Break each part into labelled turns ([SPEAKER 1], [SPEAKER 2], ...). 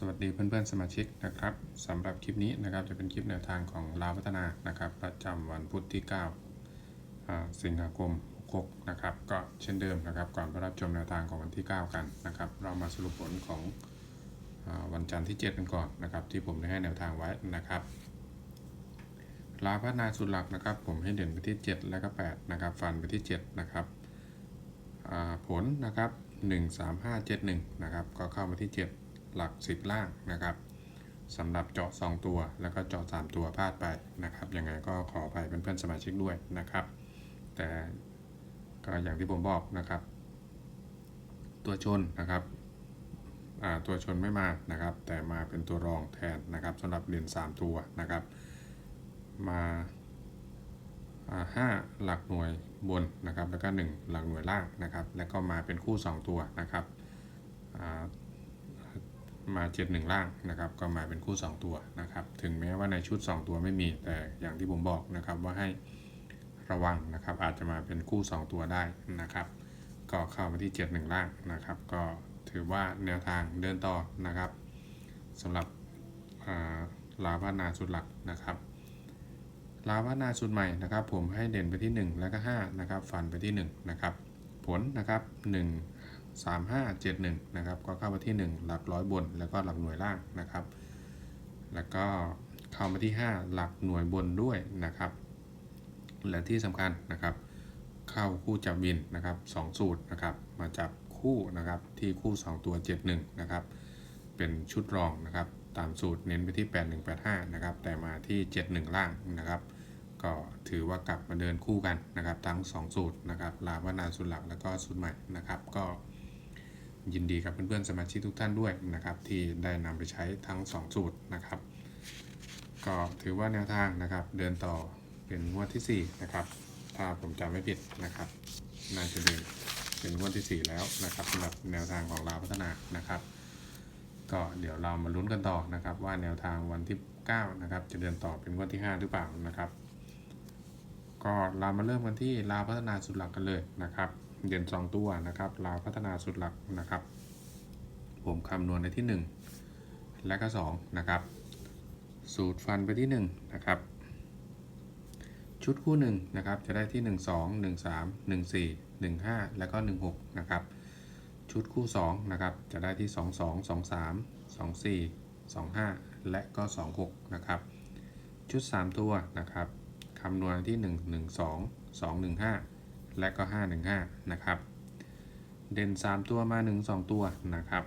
[SPEAKER 1] สวัสดีเพื่อนๆสมาชิกนะครับสำหรับคลิปนี้นะครับจะเป็นคลิปแนวทางของลาวพัฒนานะครับประจำวันพุธที่9อ่าสิงหาคม6นะครับก็เช่นเดิมนะครับก่อนไปรับชมแนวทางของวันที่ 9 กันนะครับเรามาสรุปผลของอวันจันทร์ที่ 7 กันก่อนนะครับที่ผมได้ให้แนวทางไว้นะครับลาวพัฒนาสุดหลักนะครับ ผมให้เด่นไปที่ 7 และก็8นะครับฟันไปที่ 7 นะครับผลนะครับ 1 3 5 7 1 นะครับก็เข้ามาที่ 7 หลัก 10 ล่างนะครับสำหรับเจาะ 2 ตัว แล้วก็เจาะ 3 ตัวพลาดไปนะครับยังไงก็ขออภัยเพื่อนๆสมาชิกด้วยนะครับ แต่ก็อย่างที่ผมบอกนะครับ ตัวชนนะครับตัวชนไม่มานะครับ แต่มาเป็นตัวรองแทนนะครับสำหรับเหรียญ3ตัวนะครับ มาาห้าหลักหน่วยบนนะครับ แล้วก็ 1 หลักหน่วยล่างนะครับ แล้วก็มาเป็นคู่ 2 ตัวนะครับ อ่ามา7 1ล่างนะครับก็มาเป็นคู่ 2 ตัวนะครับถึงแม้ว่าในชุด 2 ตัวไม่มีแต่อย่างที่ผมบอกนะครับว่าให้ระวังนะครับอาจจะมาเป็นคู่ 2 ตัวได้นะครับ ก็เข้ามาที่ 7 1 ล่างนะครับ ก็ถือว่าแนวทางเดินต่อนะครับสำหรับลาวพัฒนาสุดหลักนะครับลาวพัฒนาสุดใหม่นะครับ ผมให้เด่นไปที่ 1 แล้วก็5นะครับฟันไปที่1นะครับผลนะครับ1 3 5 7 1 นะครับ ก็เข้ามาที่ 1 หลักร้อยบน แล้วก็หลักหน่วยล่างนะครับ แล้วก็เข้ามาที่ 5 หลักหน่วยบนด้วยนะครับ และที่สำคัญนะครับ เข้าคู่จับวินนะครับ2สูตรนะครับ มาจับคู่นะครับที่คู่ 2 ตัว 71 นะครับ เป็นชุดรองนะครับ ตามสูตรเน้นไปที่ 8185 นะครับ แต่มาที่ 71 ล่างนะครับก็ถือว่ากลับมาเดินคู่กันนะครับ ทั้ง 2 สูตรนะครับลาวนาสูตรหลักแล้วก็สูตรใหม่นะครับ ก็ ยินดีกับเพื่อนๆสมาชิกทุกท่านด้วยนะครับ ที่ได้นำไปใช้ทั้ง 2 สูตรนะครับ ก็ถือว่าแนวทางนะครับ เดินต่อเป็นงวดที่ 4 นะครับ ถ้าผมจำไม่ผิดนะครับน่าจะเดินเป็นงวดที่ 4 แล้วนะครับสำหรับแนวทางของลาวพัฒนานะครับก็เดี๋ยวเรามาลุ้นกันต่อนะครับ ว่าแนวทางวันที่ 9 นะครับ จะเดินต่อเป็นงวดที่ 5 หรือเปล่านะครับ ก็เรามาเริ่มกันที่ลาวพัฒนาสุดหลักกันเลยนะครับ เด่นสองตัวนะครับลาวพัฒนาสุดหลักนะครับ ผมคำนวณในที่ 1 และก็ 2 นะครับ สูตรฟันไปที่ 1 นะครับ ชุดคู่1นะครับจะได้ที่ 1 2 1 3 1 4 1 5 แล้วก็ 1 6 นะครับ ชุดคู่2นะครับจะได้ที่ 2 2 2 3 2 4 2 5 และก็ 2 6 นะครับ ชุด 3 ตัวนะครับคำนวณที่ 1 1 2 2 1 5 และก็ 5 1 5 นะครับ เด่น 3 ตัวมา 1 2 ตัวนะครับ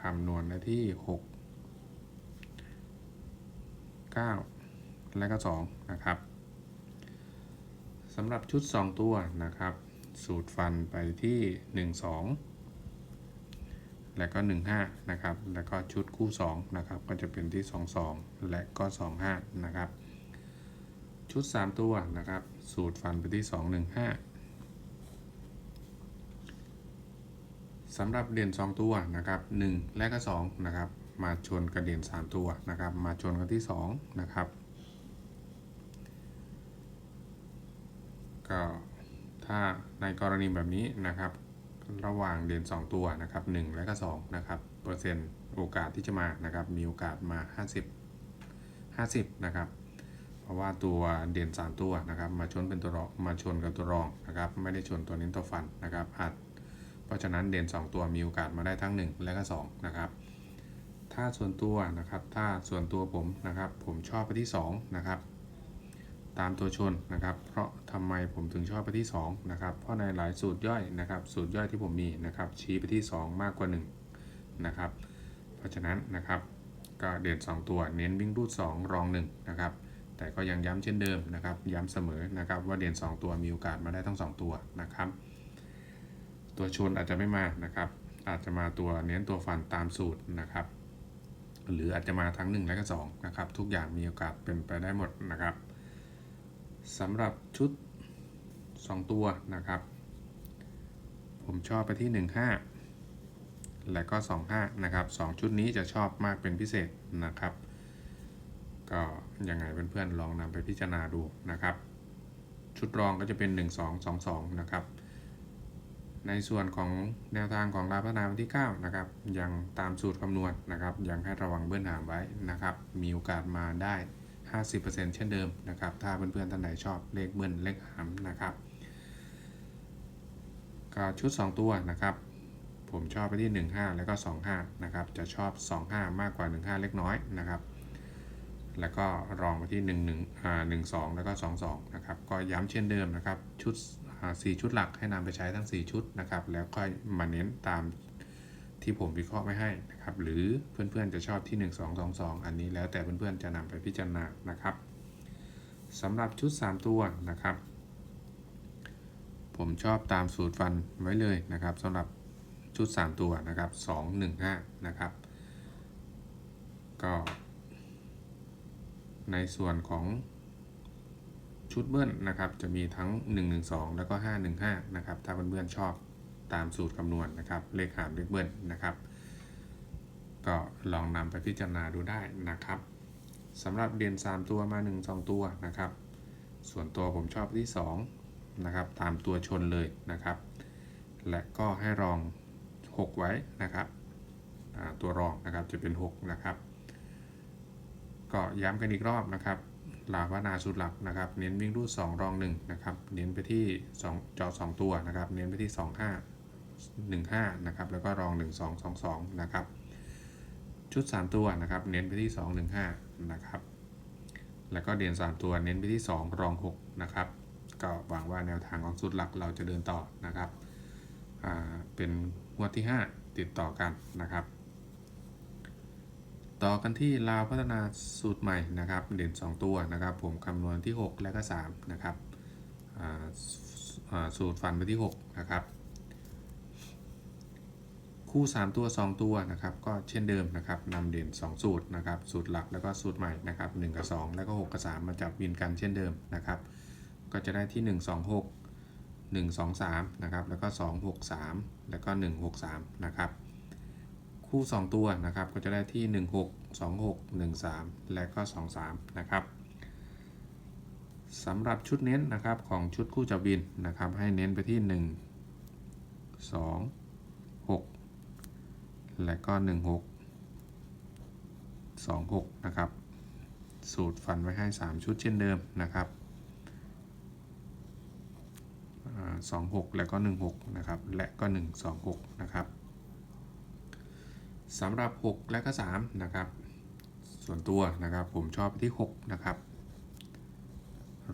[SPEAKER 1] คำนวณได้ที่ 6 9 และก็ 2 นะครับสำหรับชุด 2 ตัวนะครับ สูตรฟันไปที่ 1 2 และก็ 1 5 นะครับ แล้วก็ชุดคู่ 2 นะครับ ก็จะเป็นที่ 2 2 และก็ 2 5 นะครับ ชุด 3 ตัวนะครับ สูตรฟันไปที่ 2 1 5 สำหรับเด่น 2 ตัวนะครับ 1 และก็2นะครับ มาชนกับเด่น 3 ตัวนะครับ มาชนกันที่ 2 นะครับ ก็ถ้าในกรณีแบบนี้นะครับ ระหว่างเด่น 2 ตัวนะครับ 1 และก็2นะครับ เปอร์เซ็นต์โอกาสที่จะมานะครับ มีโอกาสมา 50 50 นะครับ เพราะว่าตัวเด่น 3 ตัวนะครับ มาชนเป็นตัวรอง มาชนกับตัวรองนะครับ ไม่ได้ชนตัวเน้นตัวฟันนะครับอาจ เพราะฉะนั้นเด่น 2 ตัวมีโอกาสมาได้ทั้ง 1 และก็2นะครับ ถ้าส่วนตัวนะครับ ถ้าส่วนตัวผมนะครับ ผมชอบไปที่2นะครับ ตามตัวชนนะครับ เพราะทำไมผมถึงชอบไปที่2นะครับ เพราะในหลายสูตรย่อยนะครับ สูตรย่อยที่ผมมีนะครับ ชี้ไปที่ 2 มากกว่า1นะครับ เพราะฉะนั้นนะครับ ก็เด่น 2 ตัวเน้นวิ่งรูด 2 รอง1นะครับ แต่ก็ยังย้ำเช่นเดิมนะครับ ย้ำเสมอนะครับ ว่าเด่น 2 ตัวมีโอกาสมาได้ทั้ง 2 ตัวนะครับ ตัวชนอาจจะไม่มานะครับ อาจจะมาตัวเน้นตัวฟันตามสูตรนะครับ หรืออาจจะมาทั้ง 1 และก็2นะครับ ทุกอย่างมีโอกาสเป็นไปได้หมดนะครับสำหรับชุด 2 ตัวนะครับ ผมชอบไปที่ 1 5 และก็ 2 5 นะครับ 2 ชุดนี้จะชอบมากเป็นพิเศษนะครับ ก็ยังไงเพื่อนๆลองนำไปพิจารณาดูนะครับ ชุดรองก็จะเป็น 1 2 2 2 นะครับ ในส่วนของแนวทางของราพัฒนาวันที่ 9 นะครับยังตามสูตรคำนวณนะครับ ยังให้ระวังเบิ้ลหางไว้นะครับ มีโอกาสมาได้ 50%เช่นเดิมนะครับ ถ้าเพื่อนๆท่านไหนชอบเลขเบิ้ลเลขหามนะครับก็ชุด 2 ตัวนะครับ ผมชอบไปที่ 15 แล้วก็ 25 นะครับ จะชอบ 25 มากกว่า 15 เล็กน้อยนะครับ แล้วก็รองไปที่ 1 1อ่า12 แล้วก็ 22 นะครับ ก็ย้ำเช่นเดิมนะครับ ชุด อ่า4ชุดหลักให้นำไปใช้ทั้ง 4 ชุดนะครับ แล้วค่อยมาเน้นตามที่ผมวิเคราะห์ไว้ให้นะครับ หรือเพื่อนๆจะชอบที่ 1 2 2 2 อันนี้แล้วแต่เพื่อนๆจะนำไปพิจารณานะครับสำหรับชุด 3 ตัวนะครับ ผมชอบตามสูตรฟันไว้เลยนะครับสำหรับชุด 3 ตัวนะครับ 2 1 5 นะครับ ก็ ในส่วนของ ชุดเบิ้ลนะครับ จะมีทั้ง 112 แล้วก็ 515 นะครับ ถ้าเพื่อนๆชอบตามสูตรคำนวณนะครับ เลขหามเลขเบิ้ลนะครับ ก็ลองนำไปพิจารณาดูได้นะครับสำหรับเด่น3 ตัวมา 1 2 ตัวนะครับ ส่วนตัวผมชอบที่ 2 นะครับ ตามตัวชนเลยนะครับ และก็ให้รอง 6 ไว้นะครับตัวรองนะครับจะเป็น 6 นะครับ ก็ย้ำกันอีกรอบนะครับ ลาวนาสุดหลักนะครับ เน้นวิ่งรูด2รอง1นะครับ เน้นไปที่ 2 จอ 2 ตัวนะครับ เน้นไปที่ 2 5 1 5 นะครับ แล้วก็รอง 1 2 2 2 นะครับ ชุด 3 ตัวนะครับ เน้นไปที่ 2 1 5 นะครับ แล้วก็เด่น3 ตัว เน้นไปที่ 2 รอง 6 นะครับ ก็หวังว่าแนวทางของสุดหลักเราจะเดินต่อนะครับ เป็นงวดที่ 5 ติดต่อกันนะครับ ต่อกันที่ลาวพัฒนาสูตรใหม่นะครับ เด่น 2 ตัวนะครับ ผมคำนวณที่ 6 และก็ 3 นะครับสูตรฟันไปที่ 6 นะครับ คู่ 3 ตัว 2 ตัวนะครับ ก็เช่นเดิมนะครับนำเด่น 2 สูตรนะครับ สูตรหลักแล้วก็สูตรใหม่นะครับ1กับ 2 แล้วก็ 6 กับ 3 มาจับวินกันเช่นเดิมนะครับ ก็จะได้ที่ 1 2 6 1 2 3นะครับ แล้วก็ 2 6 3 แล้วก็ 1 6 3 นะครับ คู่ 2 ตัวนะครับ ก็จะได้ที่ 1 6 2 6 1 3 และก็ 2 3 นะครับสำหรับชุดเน้นนะครับของชุดคู่จับบินนะครับ ให้เน้นไปที่ 1 2 6 และก็ 1 6 2 6 นะครับ สูตรฟันไว้ให้ 3 ชุดเช่นเดิมนะครับสองหกแล้วก็หนึ่งหกนะครับ และก็หนึ่งสองหกนะครับ สำหรับ 6 และก็3นะครับ ส่วนตัวนะครับผมชอบไปที่ 6 นะครับ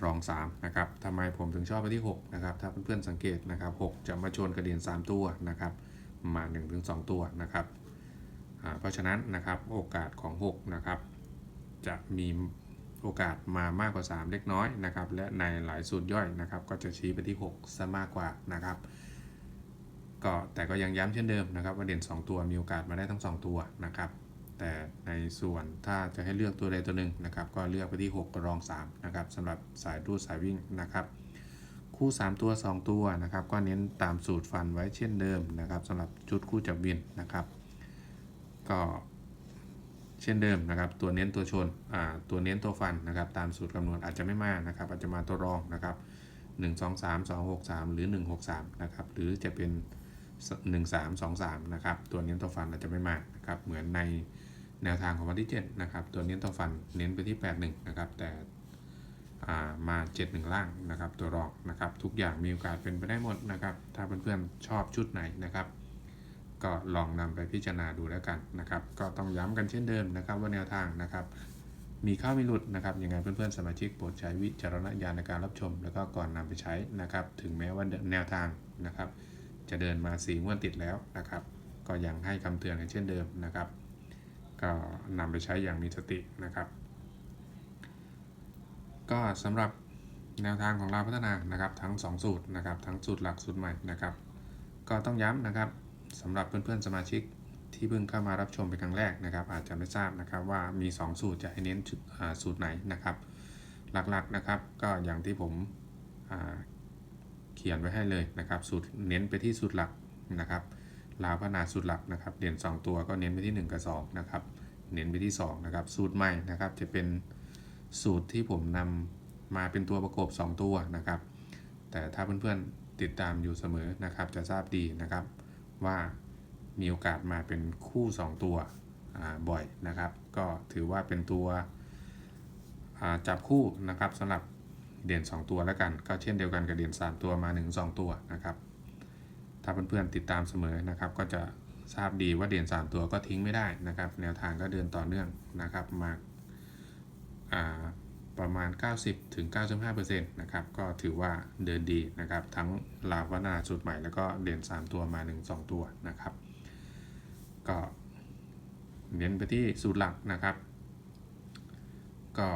[SPEAKER 1] รอง 3 นะครับทำไมผมถึงชอบไปที่ 6 นะครับ ถ้าเพื่อนๆสังเกตนะครับ 6 จะมาชนกระเด็น3 ตัวนะครับ มา 1-2 ตัวนะครับ เพราะฉะนั้นนะครับโอกาสของ 6 นะครับ จะมีโอกาสมามากกว่า 3 เล็กน้อยนะครับ และในหลายสูตรย่อยนะครับ ก็จะชี้ไปที่ 6 ซะมากกว่านะครับ ก็แต่ก็ยังย้ำเช่นเดิมนะครับว่าเด่น 2 ตัวมีโอกาสมาได้ทั้ง 2 ตัวนะครับ แต่ในส่วนถ้าจะให้เลือกตัวใดตัวหนึ่งนะครับ ก็เลือกไปที่6รอง3นะครับสำหรับสายรูดสายวิ่งนะครับ คู่ 3 ตัว 2 ตัวนะครับ ก็เน้นตามสูตรฟันไว้เช่นเดิมนะครับสำหรับชุดคู่จับวินนะครับ ก็เช่นเดิมนะครับ ตัวเน้นตัวชนอ่าตัวเน้นตัวฟันนะครับ ตามสูตรคำนวณอาจจะไม่มากนะครับ อาจจะมาตัวรองนะครับ 1 2 3 2 6 3 หรือ 1 6 3 นะครับ หรือจะเป็น 1 3 2 3 นะครับ ตัวเน้นตัวฟันอาจจะไม่มากนะครับ เหมือนในแนวทางของวันที่ 7 นะครับ ตัวเน้นตัวฟันเน้นไปที่ 8 1 นะครับ แต่อ่ามา 7 1 ล่างนะครับ ตัวรองนะครับ ทุกอย่างมีโอกาสเป็นไปได้หมดนะครับ ถ้าเพื่อนๆชอบชุดไหนนะครับ ก็ลองนำไปพิจารณาดูแล้วกันนะครับ ก็ต้องย้ำกันเช่นเดิมนะครับ ว่าแนวทางนะครับมีข้าวมีหลุดนะครับยังไงเพื่อนๆสมาชิกโปรดใช้วิจารณญาณในการรับชม แล้วก็ก่อนนำไปใช้นะครับ ถึงแม้ว่าแนวทางนะครับ จะเดินมาสีงวดติดแล้วนะครับ ก็ยังให้คำเตือนกันเช่นเดิมนะครับ ก็นำไปใช้อย่างมีสตินะครับ ก็สำหรับแนวทางของเราพัฒนานะครับ ทั้ง 2 สูตรนะครับ ทั้งสูตรหลักสูตรใหม่นะครับ ก็ต้องย้ำนะครับสำหรับเพื่อนๆสมาชิกที่เพิ่งเข้ามารับชมเป็นครั้งแรกนะครับ อาจจะไม่ทราบนะครับว่ามี 2 สูตรจะให้เน้นสูตรไหนนะครับ หลักๆนะครับ ก็อย่างที่ผม ขียนไว้ให้เลยนะครับ สูตรเน้นไปที่สูตรหลักนะครับลาวพัฒนาสูตรหลักนะครับเด่น2 ตัวก็เน้นไปที่ 1 กับ2นะครับเน้นไปที่2นะครับสูตรใหม่นะครับจะเป็นสูตรที่ผมนำมาเป็นตัวประกบ 2 ตัวนะครับ แต่ถ้าเพื่อนๆติดตามอยู่เสมอนะครับ จะทราบดีนะครับว่ามีโอกาสมาเป็นคู่ 2 ตัวบ่อยนะครับ ก็ถือว่าเป็นตัวจับคู่นะครับสำหรับ เด่น2 ตัวแล้วกัน ก็เช่นเดียวกันกับเด่น3 ตัวมา 1 2 ตัวนะครับ ถ้าเพื่อนๆติดตามเสมอนะครับ ก็จะทราบดีว่าเด่น3 ตัวก็ทิ้งไม่ได้นะครับ แนวทางก็เดินต่อเนื่องนะครับ มาาประมาณ 90ถึงนะครับ ก็ถือว่าเดินดีนะครับ ทั้งลาวนาสูตรใหม่แล้วก็เด่น 3 ตัวมา 1 2 ตัวนะครับ ก็เน้นไปที่สูตรหลักนะครับ ก็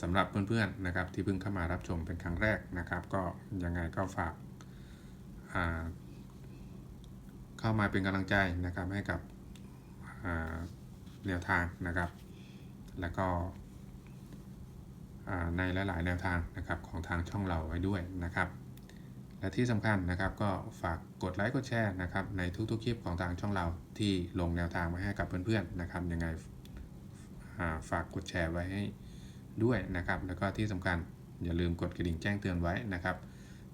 [SPEAKER 1] สำหรับเพื่อนๆนะครับที่เพิ่งเข้ามารับชมเป็นครั้งแรกนะครับ ก็ยังไงก็ฝากาเข้ามาเป็นกำลังใจนะครับให้กับแนวทางนะครับ แล้วก็ในหลาย ๆ แนวทางนะครับของทางช่องเราไว้ด้วยนะครับ และที่สำคัญนะครับก็ฝากกดไลค์กดแชร์นะครับในทุก ๆ คลิปของทางช่องเราที่ลงแนวทางมาให้กับเพื่อน ๆ นะครับยังไงฝากกดแชร์ไว้ให้ ด้วยนะครับ แล้วก็ที่สำคัญอย่าลืมกดกระดิ่งแจ้งเตือนไว้นะครับ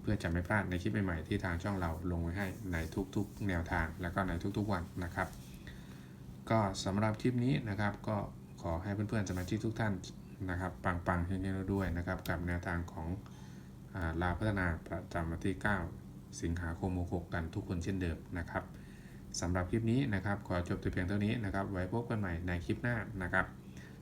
[SPEAKER 1] เพื่อจะไม่พลาดในคลิปใหม่ๆที่ทางช่องเราลงไว้ให้ในทุกๆ แนวทางแล้วก็ในทุกๆวันนะครับ ก็สำหรับคลิปนี้นะครับ ก็ขอให้เพื่อนๆสมาชิกทุกท่านนะครับ ปังๆเฮงๆด้วยนะครับ กับแนวทางของลาพัฒนาประจำวันที่ 9 สิงหาคม66กันทุกคนเช่นเดิมนะครับสำหรับคลิปนี้นะครับ ขอจบแต่เพียงเท่านี้นะครับ ไว้พบกันใหม่ในคลิปหน้านะครับ